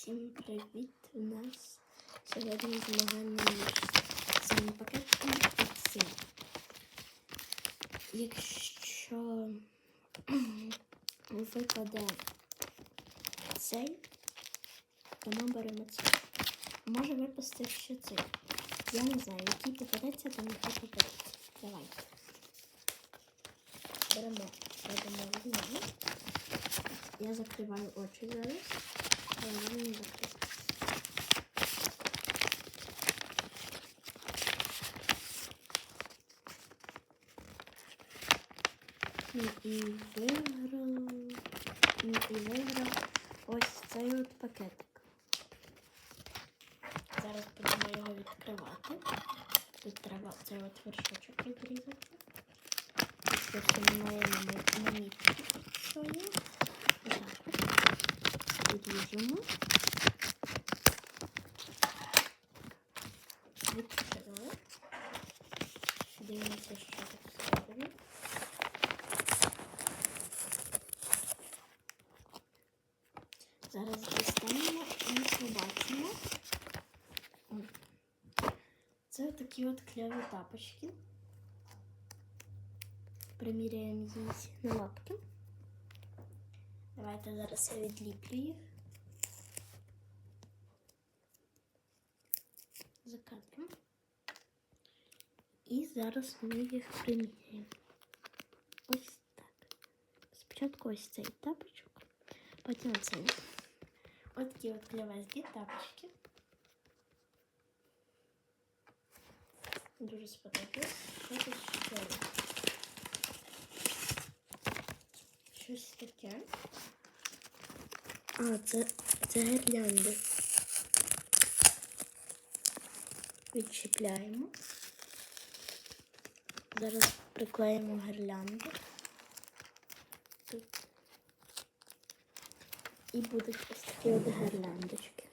Всім привіт! У нас сьогодні змагання між цим пакетом і цим. Якщо випаде цей, то ми беремо цей. Може випасти ще цей. Я не знаю, який попадеться, то нехай попадеться. Давайте. Беремо, беремо. Я закриваю очі зараз. І виграв. І виграв ось цей от пакетик. Зараз будемо його відкривати. Тут треба цей от вершочок відрізати. Просто немає на мітку свою. Так, відріжемо. Відкрили. Дивимося, що тут всередині. Зараз дістанемо і побачимо. О, Це такі от кльові тапочки. Приміряємо їх на лапки. Давайте зараз я відліплю їх. За кадром. І зараз ми їх приміряємо. Ось так. Спочатку ось цей тапочок, потім цей. Ось такі от клевезні тапочки. Дуже сподобалось. Що тут ще? є? Щось таке. А, це, це гірлянди. Відчіпляємо. Зараз приклеїмо гірлянди. І будуть ось такі от гірляндочки.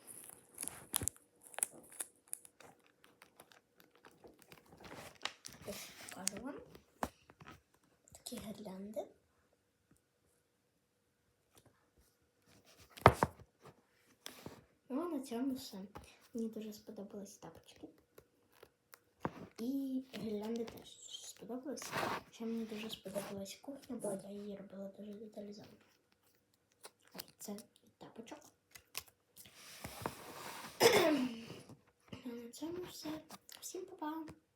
Ось покажу вам. Такі гірлянди. Ну, а на цьому все. Мені дуже сподобались тапочки. І гірлянди теж сподобались. Ще мені дуже сподобалась кухня, бо я її робила дуже деталізовано. Це тапочок. На цьому все. Всім па-па!